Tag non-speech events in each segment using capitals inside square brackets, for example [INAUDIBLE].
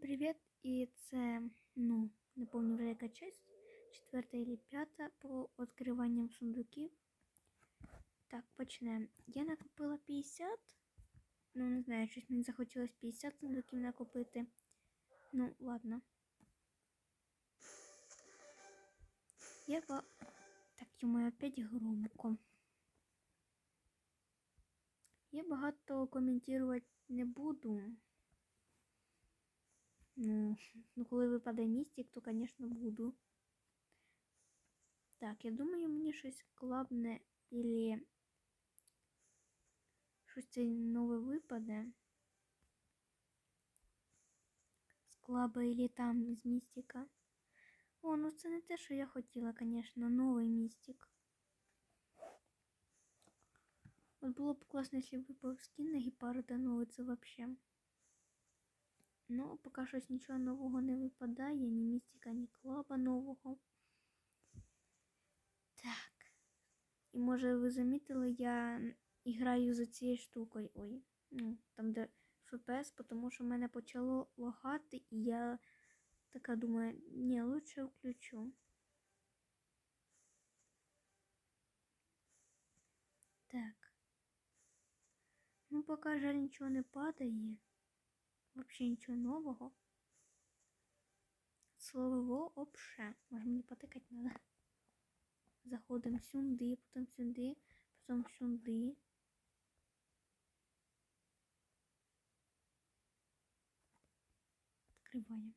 привіт! І це, ну, не пам'ятаю вже яка честь, четверта і п'ята по відкриванням сундуків. Так, почнемо. Я накупила 50. Ну, не знаю, щось мені захотілося 50 сундуків накупити. Ну, ладно. Я ба... Так, йому опять громко. Я багато коментувати не буду. Ну, [LAUGHS] ну коли випаде містик, то, звісно, буду. Так, я думаю, мені щось клабне или щось це нове випаде. З клаба или там з містика. О, ну це не те, що я хотіла, звісно, новий містик. От було б класно, якщо б випав скін на гепарда новий, це вообще. Ну, поки щось нічого нового не випадає, ні містика, ні клаба нового. Так. І може ви замітили, я граю за цією штукою. Ой. Ну, там, де FPS, тому що мене почало лагати, і я така думаю, ні, лучше включу. Так. Ну, поки жаль нічого не падає. Вообще нічого нового. Слово вообще. Може мені потикати надо. Заходимо сюди, потім сюди, потім сюди. Відкриваємо.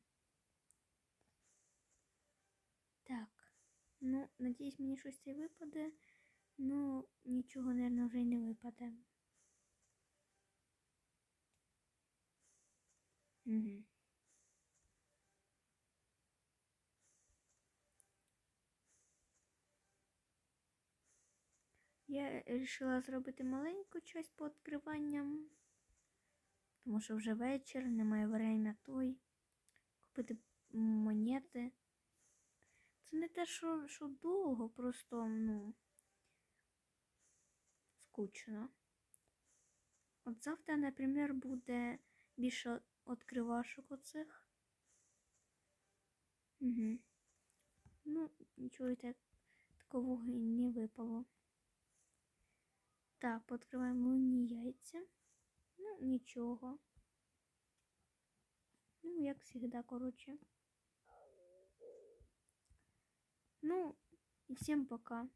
Так. Ну, надіюсь, мені щось це випаде. Ну, нічого, мабуть, вже не випаде. Я вирішила зробити маленьку часть по відкриванням, тому що вже вечір, немає время той. Купити монети. Це не те, що, що довго, просто, ну, скучно. От завтра, наприклад, буде більше відкривашок оцих. Угу. Ну, нічого так такого і не випало. Так, пооткриваємо луні яйця. Ну, нічого. Ну, як завжди, коротше. Ну, і всім пока.